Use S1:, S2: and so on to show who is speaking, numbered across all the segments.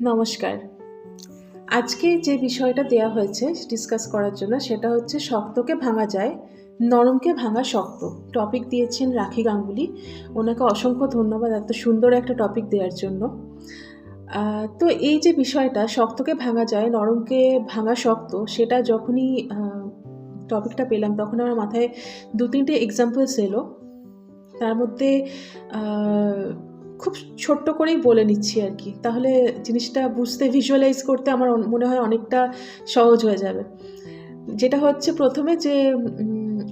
S1: নমস্কার। আজকে যে বিষয়টা দেয়া হয়েছে ডিসকাস করার জন্য সেটা হচ্ছে শক্তকে ভাঙা যায়, নরমকে ভাঙা শক্ত। টপিক দিয়েছেন রাখি গাঙ্গুলি। ওনাকে অসংখ্য ধন্যবাদ এত সুন্দর একটা টপিক দেওয়ার জন্য। তো এই যে বিষয়টা, শক্তকে ভাঙা যায়, নরমকে ভাঙা শক্ত, সেটা যখনই টপিকটা পেলাম তখন আমার মাথায় দু তিনটে এক্সাম্পলস এলো। তার মধ্যে খুব ছোট্ট করেই বলে নিচ্ছি আর কি। তাহলে জিনিসটা বুঝতে ভিজুয়ালাইজ করতে আমার মনে হয় অনেকটা সহজ হয়ে যাবে। যেটা হচ্ছে প্রথমে যে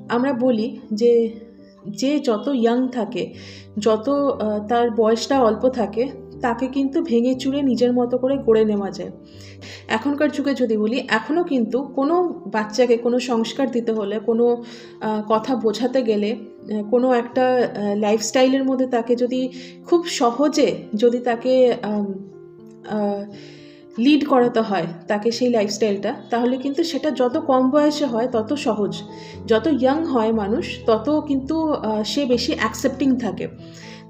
S1: আমরা বলি যে যে যত ইয়াং থাকে, যত তার বয়সটা অল্প থাকে, তাকে কিন্তু ভেঙে চুরে নিজের মতো করে গড়ে নেওয়া যায়। এখনকার যুগে যদি বলি, এখনও কিন্তু কোনো বাচ্চাকে কোনো সংস্কার দিতে হলে, কোনো কথা বোঝাতে গেলে কোনো একটা লাইফস্টাইলের মধ্যে তাকে যদি খুব সহজে যদি তাকে লিড করাতে হয় তাকে সেই লাইফস্টাইলটা তাহলে কিন্তু সেটা যত কম বয়সে হয় তত সহজ। যত ইয়াং হয় মানুষ, তত কিন্তু সে বেশি অ্যাকসেপ্টিং থাকে।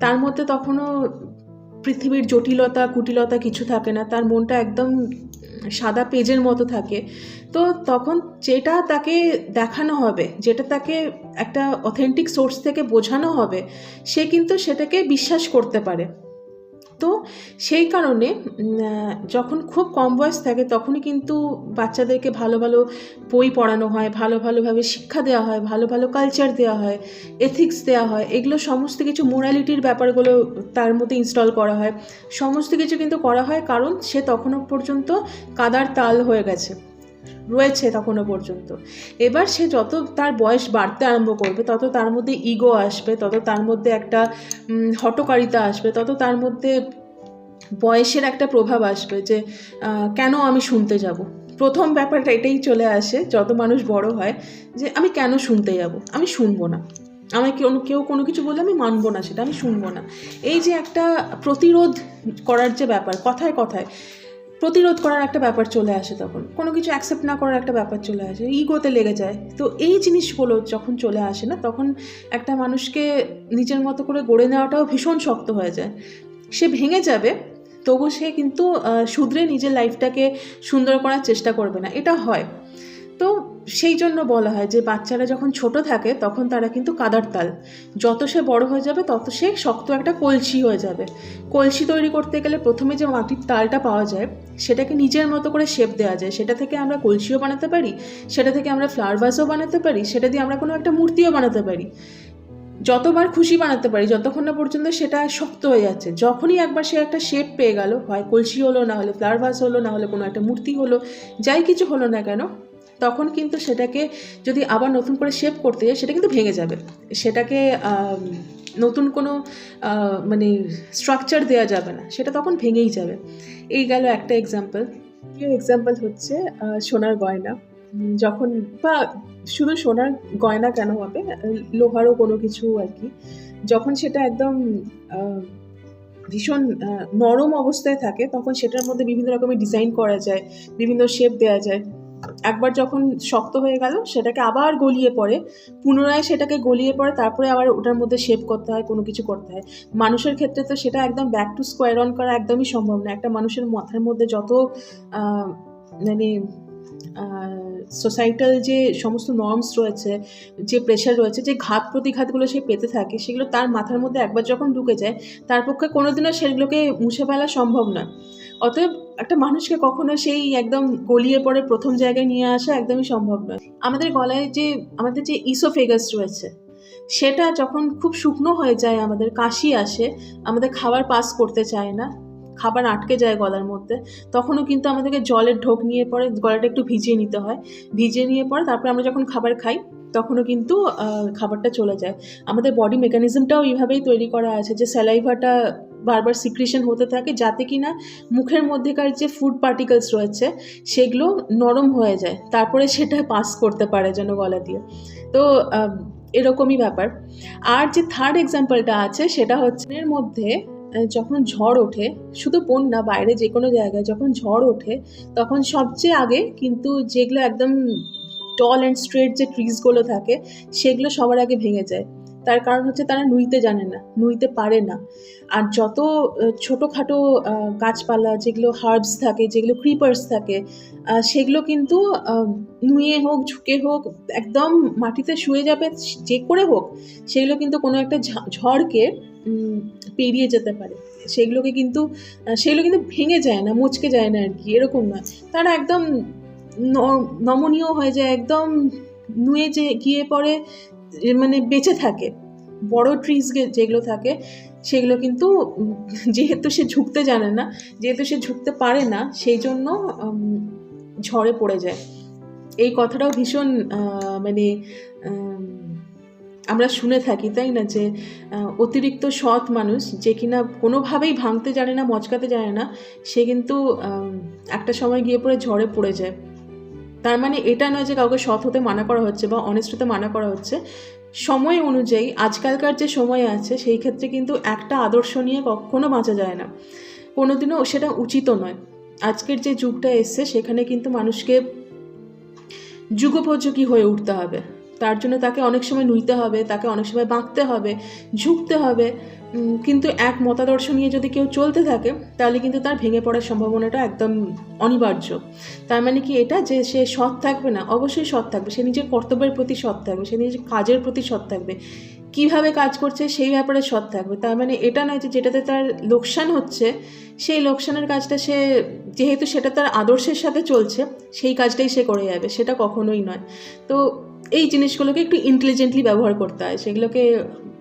S1: তার মধ্যে তখনও পৃথিবীর জটিলতা, কুটিলতা কিছু থাকে না। তার মনটা একদম সাদা পেজের মতো থাকে। তো তখন যেটা তাকে দেখানো হবে, যেটা তাকে একটা অথেন্টিক সোর্স থেকে বোঝানো হবে, সে কিন্তু সেটাকে বিশ্বাস করতে পারে। তো সেই কারণে যখন খুব কম বয়স থাকে তখনই কিন্তু বাচ্চাদেরকে ভালো ভালো বই পড়ানো হয়, ভালো ভালোভাবে শিক্ষা দেওয়া হয়, ভালো ভালো কালচার দেওয়া হয় এথিক্স দেওয়া হয়, এগুলো সমস্ত কিছু মোরালিটির ব্যাপারগুলো তার মধ্যে ইনস্টল করা হয়। সমস্ত কিছু কিন্তু করা হয় কারণ সে তখনও পর্যন্ত কাদার তাল হয়ে গেছে। রয়েছে তখনও পর্যন্ত। এবার সে যত তার বয়স বাড়তে আরম্ভ করবে, তত তার মধ্যে ইগো আসবে, তত তার মধ্যে একটা হটকারিতা আসবে, তত তার মধ্যে বয়সের একটা প্রভাব আসবে যে কেন আমি শুনতে যাব? প্রথম ব্যাপারটা এটাই চলে আসে, যত মানুষ বড় হয়, যে আমি কেন শুনতে যাব? আমি শুনব না। আমি কেউ কেউ কোনো কিছু বললে আমি মানবো না সেটা, আমি শুনব না। এই যে একটা প্রতিরোধ করার যে ব্যাপার, কথায় কথায় প্রতিরোধ করার একটা ব্যাপার চলে আসে তখন। কোনো কিছু অ্যাকসেপ্ট না করার একটা ব্যাপার চলে আসে। ইগোতে লেগে যায়। তো এই জিনিসগুলো যখন চলে আসে না, তখন একটা মানুষকে নিজের মতো করে গড়ে নেওয়াটাও ভীষণ শক্ত হয়ে যায়। সে ভেঙে যাবে, তবু সে কিন্তু শুধরে নিজের লাইফটাকে সুন্দর করার চেষ্টা করবে না। এটা হয়। তো সেই জন্য বলা হয় যে বাচ্চারা যখন ছোট থাকে তখন তারা কিন্তু কাদার তাল। যত সে বড় হয়ে যাবে, তত সে শক্ত একটা কলসি হয়ে যাবে। কলসি তৈরি করতে গেলে প্রথমে যে মাটির তালটা পাওয়া যায়, সেটাকে নিজের মতো করে শেপ দেওয়া যায়। সেটা থেকে আমরা কলসিও বানাতে পারি, সেটা থেকে আমরা ফ্লাওয়ার ভাসও বানাতে পারি, সেটা দিয়ে আমরা কোনো একটা মূর্তিও বানাতে পারি। যতবার খুশি বানাতে পারি, যতক্ষণ না পর্যন্ত সেটা শক্ত হয়ে যাচ্ছে। যখনই একবার সে একটা শেপ পেয়ে গেল, হয় কলসি হলো, না হলে ফ্লাওয়ার ভাস হলো, না হলে কোনো একটা মূর্তি হলো, যাই কিছু হলো না কেন তখন কিন্তু সেটাকে যদি আবার নতুন করে শেপ করতে যায় সেটা কিন্তু ভেঙে যাবে। সেটাকে নতুন কোনো মানে স্ট্রাকচার দেওয়া যাবে না। সেটা তখন ভেঙেই যাবে। এই গেল একটা এক্সাম্পল দ্বিতীয় এক্সাম্পল হচ্ছে সোনার গয়না। যখন, বা শুধু সোনার গয়না কেন হবে? লোহারও কোনো কিছু আর কি। যখন সেটা একদম ভীষণ নরম অবস্থায় থাকে, তখন সেটার মধ্যে বিভিন্ন রকমের ডিজাইন করা যায়, বিভিন্ন শেপ দেওয়া যায়। একবার যখন শক্ত হয়ে গেল, সেটাকে আবার গলিয়ে পড়ে। পুনরায় সেটাকে গলিয়ে পড়ে, তারপরে আবার ওটার মধ্যে শেপ করতে হয়, কোনো কিছু করতে হয়। মানুষের ক্ষেত্রে তো সেটা একদম ব্যাক টু স্কোয়ার অন করা একদমই সম্ভব না। একটা মানুষের মাথার মধ্যে যত মানে সোসাইটাল যে সমস্ত নর্মস রয়েছে, যে প্রেশার রয়েছে, যে ঘাত প্রতিঘাতগুলো সে পেতে থাকে, সেগুলো তার মাথার মধ্যে একবার যখন ঢুকে যায়, তার পক্ষে কোনোদিনও সেগুলোকে মুছে ফেলা সম্ভব নয়। অতএব একটা মানুষকে কখনো সেই একদম গলিয়ে পড়ে প্রথম জায়গায় নিয়ে আসা একদমই সম্ভব নয়। আমাদের গলায় যে, আমাদের যে ইসোফেগাস রয়েছে, সেটা যখন খুব শুকনো হয়ে যায়, আমাদের কাশি আসে, আমাদের খাবার পাস করতে চায় না, খাবার আটকে যায় গলার মধ্যে, তখনও কিন্তু আমাদেরকে জলের ঢোক নিয়ে পরে গলাটা একটু ভিজিয়ে নিতে হয়। ভিজিয়ে নিয়ে পরে তারপরে আমরা যখন খাবার খাই, তখনও কিন্তু খাবারটা চলে যায়। আমাদের বডি মেকানিজমটাও এইভাবেই তৈরি করা আছে যে স্যালাইভাটা বারবার সিক্রেশন হতে থাকে যাতে কি না মুখের মধ্যেকার যে ফুড পার্টিকেলস রয়েছে সেগুলো নরম হয়ে যায়। তারপরে সেটা পাস করতে পারে যেন গলা দিয়ে। তো এরকমই ব্যাপার। আর যে থার্ড এক্সাম্পলটা আছে সেটা হচ্ছে এর মধ্যে যখন ঝড় ওঠে, শুধু বন্যা বাইরে যে কোনো জায়গায় যখন ঝড় ওঠে, তখন সবচেয়ে আগে কিন্তু যেগুলো একদম টল অ্যান্ড স্ট্রেট যে ট্রিজগুলো থাকে, সেগুলো সবার আগে ভেঙে যায়। তার কারণ হচ্ছে তারা নুইতে জানে না, নুইতে পারে না। আর যত ছোটোখাটো গাছপালা যেগুলো হার্বস থাকে, যেগুলো ক্রিপার্স থাকে সেগুলো কিন্তু নুয়ে হোক, ঝুঁকে হোক, একদম মাটিতে শুয়ে যাবে, যে করে হোক, সেগুলো কিন্তু কোনো একটা ঝড়কে পেরিয়ে যেতে পারে। সেগুলোকে কিন্তু সেগুলো কিন্তু ভেঙে যায় না, মুচকে যায় না আর কি, এরকম নয় তারা একদম নমনীয় হয়ে যায়, একদম নুয়ে যে, গিয়ে পরে মানে বেঁচে থাকে। বড় ট্রিজ যেগুলো থাকে, সেগুলো কিন্তু যেহেতু সে ঝুঁকতে জানে না, যেহেতু সে ঝুঁকতে পারে না, সেই জন্য ঝড়ে পড়ে যায়। এই কথাটাও ভীষণ মানে আমরা শুনে থাকি, তাই না? যে অতিরিক্ত সৎ মানুষ যে কিনা কোনোভাবেই ভাঙতে জানে না, মচকাতে জানে না, সে কিন্তু একটা সময় গিয়ে পরে ঝড়ে পড়ে যায়। তার মানে এটা নয় যে কাউকে সৎ হতে মানা করা হচ্ছে বা অনেস্ট হতে মানা করা হচ্ছে। সময় অনুযায়ী আজকালকার যে সময় আছে, সেই ক্ষেত্রে কিন্তু একটা আদর্শ নিয়ে কখনো বাঁচা যায় না। কোনোদিনও সেটা উচিত নয়। আজকের যে যুগটা এসছে, সেখানে কিন্তু মানুষকে যুগোপযোগী হয়ে উঠতে হবে। তার জন্য তাকে অনেক সময় নুইতে হবে, তাকে অনেক সময় বাঁকতে হবে, ঝুঁকতে হবে। কিন্তু এক মতাদর্শ নিয়ে যদি কেউ চলতে থাকে, তাহলে কিন্তু তার ভেঙে পড়ার সম্ভাবনাটা একদম অনিবার্য। তার মানে কি এটা? যে সে সৎ থাকবে না, অবশ্যই সৎ থাকবে। সে নিজের কর্তব্যের প্রতি সৎ থাকবে, সে নিজের কাজের প্রতি সৎ থাকবে। কীভাবে কাজ করছে সেই ব্যাপারে সৎ থাকবে। তার মানে এটা নয় যে যেটাতে তার লোকসান হচ্ছে, সেই লোকসানের কাজটা সে, যেহেতু সেটা তার আদর্শের সাথে চলছে, সেই কাজটাই সে করে যাবে, সেটা কখনোই নয়। তো এই জিনিসগুলোকে একটু ইন্টেলিজেন্টলি ব্যবহার করতে হয়। সেগুলোকে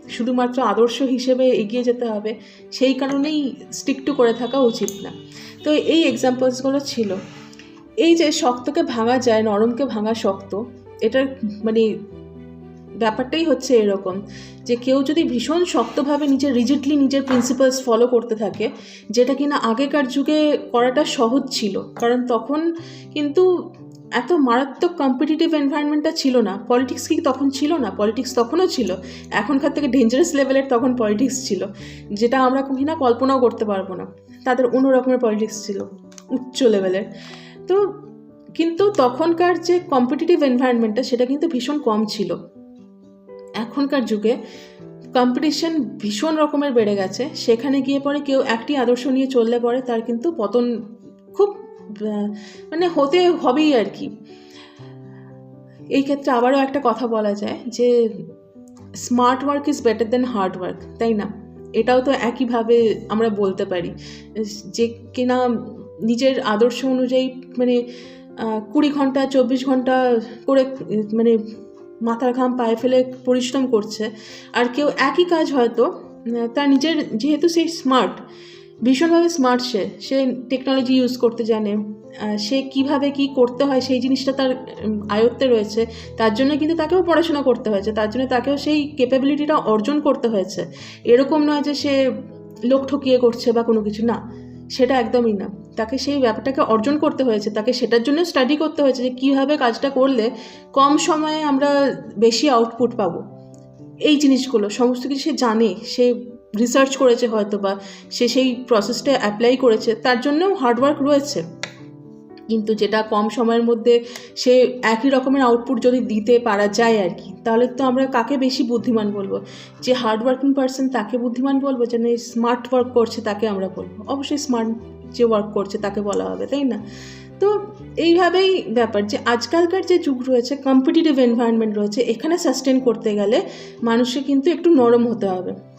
S1: শুধুমাত্র আদর্শ হিসেবে এগিয়ে যেতে হবে। সেই কারণেই স্টিক টু করে থাকা উচিত না। তো এই এক্সাম্পলসগুলো ছিল। এই যে শক্তকে ভাঙা যায়, নরমকে ভাঙা শক্ত, এটার মানে ব্যাপারটাই হচ্ছে এরকম যে কেউ যদি ভীষণ শক্তভাবে নিজের রিজিডলি নিজের প্রিন্সিপালস ফলো করতে থাকে, যেটা কিনা আগেকার যুগে করাটা সহজ ছিল। কারণ তখন কিন্তু এত মারাত্মক কম্পিটিটিভ এনভায়রনমেন্টটা ছিল না। পলিটিক্স কি তখন ছিল না? পলিটিক্স তখনও ছিল। এখনকার থেকে ডেঞ্জারাস লেভেলের তখন পলিটিক্স ছিল। যেটা আমরা কিনা কল্পনাও করতে পারব না। তাদের অন্য রকমের পলিটিক্স ছিল, উচ্চ লেভেলের তো কিন্তু তখনকার যে কম্পিটিটিভ এনভায়রনমেন্টটা সেটা কিন্তু ভীষণ কম ছিল। এখনকার যুগে কম্পিটিশন ভীষণ রকমের বেড়ে গেছে। সেখানে গিয়ে পরে কেউ একটি আদর্শ নিয়ে চললে পরে তার কিন্তু পতন খুব মানে হতে হবেই আর কি। এই ক্ষেত্রে আবারও একটা কথা বলা যায় যে smart work is better than hard work তাই না? এটাও তো একইভাবে আমরা বলতে পারি। যে কিনা নিজের আদর্শ অনুযায়ী মানে কুড়ি ঘণ্টা, চব্বিশ ঘণ্টা করে মানে মাথার ঘাম পায়ে ফেলে পরিশ্রম করছে। আর কেউ একই কাজ হয়তো তার নিজের, যেহেতু সে স্মার্ট ভীষণভাবে স্মার্ট সে। সে টেকনোলজি ইউজ করতে জানে। সে কীভাবে কি করতে হয় সেই জিনিসটা তার আয়ত্তে রয়েছে। তার জন্য কিন্তু তাকেও পড়াশোনা করতে হয়েছে। তার জন্য তাকেও সেই ক্যাপাবিলিটিটা অর্জন করতে হয়েছে। এরকম নয় যে সে লোক ঠকিয়ে করছে বা কোনো কিছু। না, সেটা একদমই না। তাকে সেই ব্যাপারটাকে অর্জন করতে হয়েছে। তাকে সেটার জন্য স্টাডি করতে হয়েছে যে কীভাবে কাজটা করলে কম সময়ে আমরা বেশি আউটপুট পাবো। এই জিনিসগুলো, সমস্ত কিছু সে জানে। সে রিসার্চ করেছে হয়তো বা, সে সেই প্রসেসটা অ্যাপ্লাই করেছে, তার জন্যও হার্ডওয়ার্ক রয়েছে। কিন্তু যেটা কম সময়ের মধ্যে সে একই রকমের আউটপুট যদি দিতে পারা যায় আর কি, তাহলে তো আমরা কাকে বেশি বুদ্ধিমান বলব? যে হার্ড ওয়ার্কিং পার্সন তাকে বুদ্ধিমান বলব? যে না স্মার্ট ওয়ার্ক করছে তাকে আমরা বলব। অবশ্যই স্মার্ট যে ওয়ার্ক করছে তাকে বলা হবে, তাই না? তো এইভাবেই ব্যাপার যে আজকালকার যে যুগ রয়েছে কম্পিটিটিভ এনভায়রনমেন্ট রয়েছে, এখানে সাস্টেন করতে গেলে মানুষকে কিন্তু একটু নরম হতে হবে।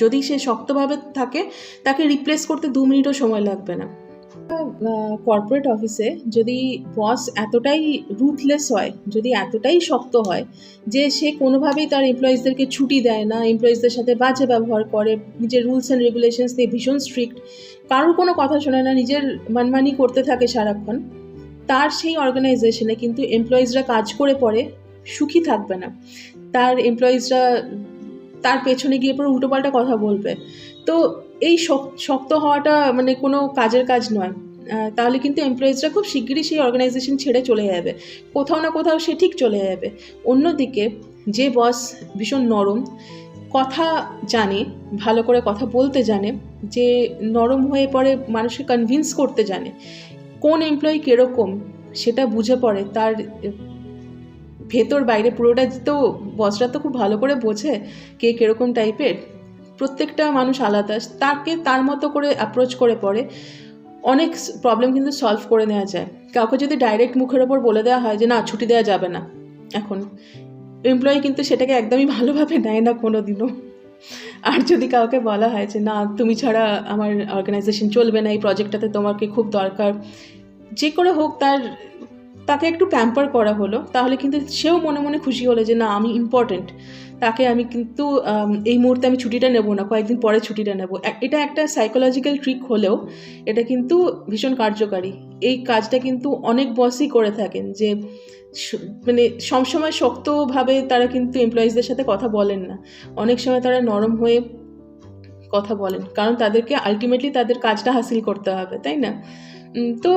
S1: যদি সে শক্তভাবে থাকে, তাকে রিপ্লেস করতে দু মিনিটও সময় লাগবে না। কর্পোরেট অফিসে যদি বস এতটাই রুথলেস হয়, যদি এতটাই শক্ত হয়, যে সে কোনোভাবেই তার এমপ্লয়িজদেরকে ছুটি দেয় না এমপ্লয়িজদের সাথে বাজে ব্যবহার করে, নিজের রুলস অ্যান্ড রেগুলেশনস দিয়ে ভীষণ স্ট্রিক্ট কারোর কোনো কথা শোনে না, নিজের মানমানি করতে থাকে সারাক্ষণ, তার সেই অর্গানাইজেশনে কিন্তু এমপ্লয়িজরা কাজ করে পরে সুখী থাকবে না। তার এমপ্লয়িজরা তার পেছনে গিয়ে পরে উল্টোপাল্টা কথা বলবে। তো এই শক্ত হওয়াটা মানে কোনো কাজের কাজ নয়। তাহলে কিন্তু এমপ্লয়িজরা খুব শিগগিরই সেই অর্গানাইজেশন ছেড়ে চলে যাবে। কোথাও না কোথাও সে ঠিক চলে যাবে। অন্যদিকে যে বস ভীষণ নরম, কথা জানে, ভালো করে কথা বলতে জানে, যে নরম হয়ে পড়ে মানুষকে কনভিন্স করতে জানে, কোন এমপ্লয়ি কীরকম সেটা বুঝে পড়ে, তার ভেতর বাইরে পুরোটা তো বসরা তো খুব ভালো করে বোঝে কে কীরকম টাইপের। প্রত্যেকটা মানুষ আলাদা, তাকে তার মতো করে অ্যাপ্রোচ করে পড়ে অনেক প্রবলেম কিন্তু সলভ করে নেওয়া যায়। কাউকে যদি ডাইরেক্ট মুখের ওপর বলে দেওয়া হয় যে, না, ছুটি দেওয়া যাবে না। এখন এমপ্লয়ি কিন্তু সেটাকে একদমই ভালোভাবে নেয় না কোনো দিনও আর যদি কাউকে বলা হয় যে, না, তুমি ছাড়া আমার অর্গানাইজেশন চলবে না, এই প্রজেক্টটাতে তোমাকে খুব দরকার। যে করে হোক তার তাকে একটু প্যাম্পার করা হলো, তাহলে কিন্তু সেও মনে মনে খুশি হলো যে না, আমি ইম্পর্ট্যান্ট তাকে আমি কিন্তু এই মুহূর্তে আমি ছুটিটা নেব না, কয়েকদিন পরে ছুটিটা নেব। এটা একটা সাইকোলজিক্যাল ট্রিক হলেও এটা কিন্তু ভীষণ কার্যকারী। এই কাজটা কিন্তু অনেক বসই করে থাকেন যে মানে সবসময় শক্তভাবে তারা কিন্তু এমপ্লয়িজদের সাথে কথা বলেন না। অনেক সময় তারা নরম হয়ে কথা বলেন, কারণ তাদেরকে আলটিমেটলি তাদের কাজটা হাসিল করতে হবে, তাই না? তো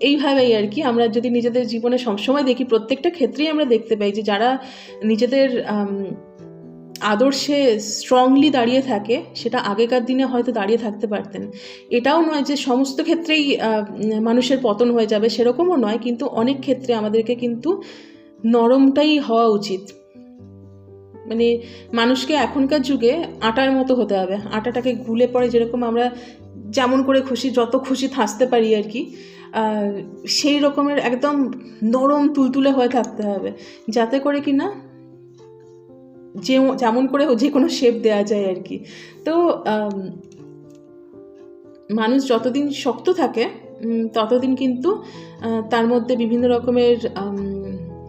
S1: এইভাবেই আর কি আমরা যদি নিজেদের জীবনে সবসময় দেখি, প্রত্যেকটা ক্ষেত্রেই আমরা দেখতে পাই যে যারা নিজেদের আদর্শে স্ট্রংলি দাঁড়িয়ে থাকে, সেটা আগেকার দিনে হয়তো দাঁড়িয়ে থাকতে পারতেন। এটাও নয় যে সমস্ত ক্ষেত্রেই মানুষের পতন হয়ে যাবে, সেরকমও নয়, কিন্তু অনেক ক্ষেত্রে আমাদেরকে কিন্তু নরমটাই হওয়া উচিত। মানে মানুষকে এখনকার যুগে আটার মতো হতে হবে। আটাটাকে গুলে পরে যেরকম আমরা যেমন করে খুশি, যত খুশি থাসতে পারি আর কি। সেই রকমের একদম নরম তুলতুলে হয়ে থাকতে হবে। যাতে করে কি না, যে যেমন করে যে কোনো শেপ দেওয়া যায় আর কি। তো মানুষ যতদিন শক্ত থাকে ততদিন কিন্তু তার মধ্যে বিভিন্ন রকমের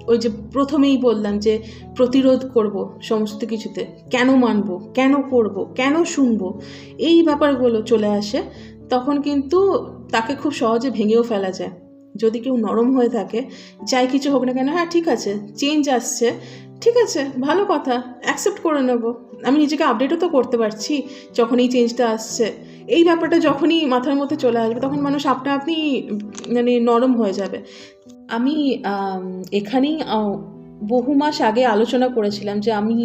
S1: ওই যে প্রথমেই বললাম যে প্রতিরোধ করব সমস্ত কিছুতে। কেন মানব? কেন করব? কেন শুনব? এই ব্যাপারগুলো চলে আসে। তখন কিন্তু তাকে খুব সহজে ভেঙেও ফেলা যায়। যদি কেউ নরম হয়ে থাকে, যাই কিছু হোক না কেন হ্যাঁ ঠিক আছে চেঞ্জ আসছে, ঠিক আছে, ভালো কথা অ্যাকসেপ্ট করে নেব। আমি নিজেকে আপডেটও তো করতে পারছি যখন এই চেঞ্জটা আসছে। এই ব্যাপারটা যখনই মাথার মধ্যে চলে আসবে, তখন মানুষ আপনা আপনি মানে নরম হয়ে যাবে। আমি এখানেই বহু মাস আগে আলোচনা করেছিলাম যে আমি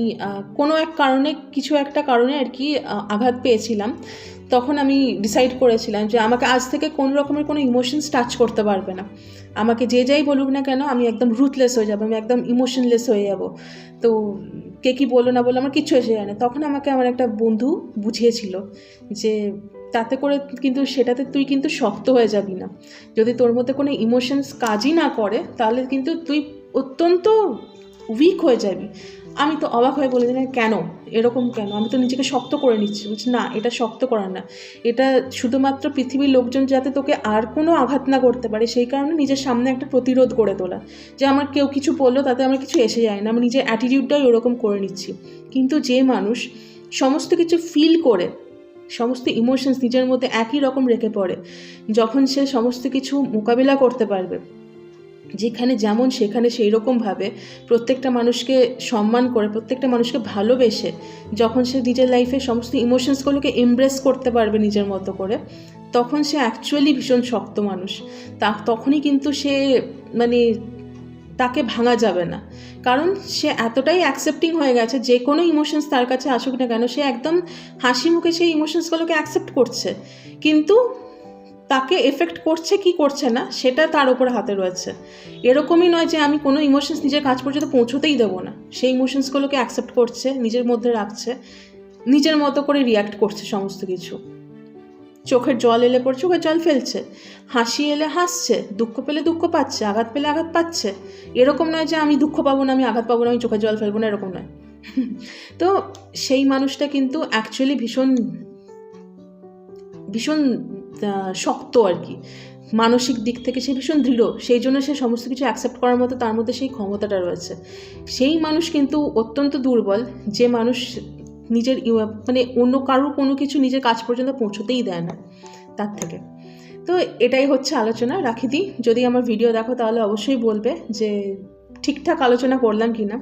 S1: কোনো এক কারণে, কিছু একটা কারণে আর কি আঘাত পেয়েছিলাম। তখন আমি ডিসাইড করেছিলাম যে আমাকে আজ থেকে কোনো রকমের কোনো ইমোশনস টাচ করতে পারবে না। আমাকে যে যাই বলুক না কেন, আমি একদম রুথলেস হয়ে যাব, আমি একদম ইমোশনলেস হয়ে যাব। তো কে কী বলল না বলল আমার কিচ্ছু এসে যায় না। তখন আমাকে আমার একটা বন্ধু বুঝিয়েছিল যে তাতে করে কিন্তু সেটাতে তুই কিন্তু শক্ত হয়ে যাবি না। যদি তোর মধ্যে কোনো ইমোশনস কাজই না করে, তাহলে কিন্তু তুই অত্যন্ত উইক হয়ে যাবি। আমি তো অবাক হয়ে বলে দিলাম, কেন? এরকম কেন? আমি তো নিজেকে শক্ত করে নিচ্ছি। বলছি, না, এটা শক্ত করার না। এটা শুধুমাত্র পৃথিবীর লোকজন যাতে তোকে আর কোনো আঘাত না করতে পারে, সেই কারণে নিজের সামনে একটা প্রতিরোধ গড়ে তোলা। যে আমার কেউ কিছু বলল, তাতে আমার কিছু এসে যায় না। আমি নিজের অ্যাটিটিউডটাই ওরকম করে নিচ্ছি। কিন্তু যে মানুষ সমস্ত কিছু ফিল করে, সমস্ত ইমোশনস নিজের মধ্যে একই রকম রেখে পড়ে, যখন সে সমস্ত কিছু মোকাবিলা করতে পারবে যেখানে যেমন সেখানে সেই রকমভাবে প্রত্যেকটা মানুষকে সম্মান করে, প্রত্যেকটা মানুষকে ভালোবেসে যখন সে নিজের লাইফে সমস্ত ইমোশনসগুলোকে এমব্রেস করতে পারবে নিজের মতো করে, তখন সে অ্যাকচুয়ালি ভীষণ শক্ত মানুষ। তা তখনই কিন্তু সে মানে তাকে ভাঙা যাবে না। কারণ সে এতটাই অ্যাকসেপ্টিং হয়ে গেছে, যে কোনো ইমোশনস তার কাছে আসুক না কেন, সে একদম হাসি মুখে সেই ইমোশনসগুলোকে অ্যাকসেপ্ট করছে। কিন্তু তাকে এফেক্ট করছে কি করছে না, সেটা তার উপরে হাতে রয়েছে। এরকমই নয় যে আমি কোনো ইমোশনস নিজের কাজ পর্যন্ত পৌঁছতেই দেবো না। সেই ইমোশনসগুলোকে অ্যাকসেপ্ট করছে, নিজের মধ্যে রাখছে, নিজের মতো করে রিয়াক্ট করছে সমস্ত কিছু। চোখের জল এলে পর চোখের জল ফেলছে। হাসি এলে হাসছে, দুঃখ পেলে দুঃখ পাচ্ছে, আঘাত পেলে আঘাত পাচ্ছে। এরকম নয় যে আমি দুঃখ পাবো না, আমি আঘাত পাবো না, আমি চোখের জল ফেলব না, এরকম নয়। তো সেই মানুষটা কিন্তু অ্যাকচুয়ালি ভীষণ ভীষণ শক্ত আর কি। মানসিক দিক থেকে সে ভীষণ দৃঢ়, সেই জন্য সে সমস্ত কিছু অ্যাকসেপ্ট করার মতো তার মধ্যে সেই ক্ষমতাটা রয়েছে। সেই মানুষ কিন্তু অত্যন্ত দুর্বল, যে মানুষ নিজের মানে অন্য কারোর কোনো কিছু নিজের কাজ পর্যন্ত পৌঁছতেই দেয় না তার থেকে। তো এটাই হচ্ছে আলোচনা। রাখি দিই যদি আমার ভিডিও দেখো তাহলে অবশ্যই বলবে যে ঠিকঠাক আলোচনা করলাম কি না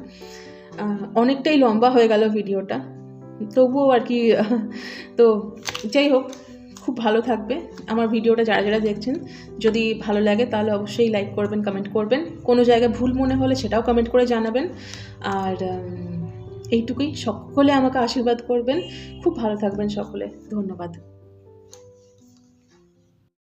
S1: অনেকটাই লম্বা হয়ে গেল ভিডিওটা তবুও আর কি, তো যাই হোক খুব ভালো থাকবে। আমার ভিডিওটা যারা যারা দেখছেন, যদি ভালো লাগে তাহলে অবশ্যই লাইক করবেন কমেন্ট করবেন। কোনো জায়গায় ভুল মনে হলে সেটাও কমেন্ট করে জানাবেন। আর এইটুকুই। সকলে আমাকে আশীর্বাদ করবেন। খুব ভালো থাকবেন সকলে। ধন্যবাদ।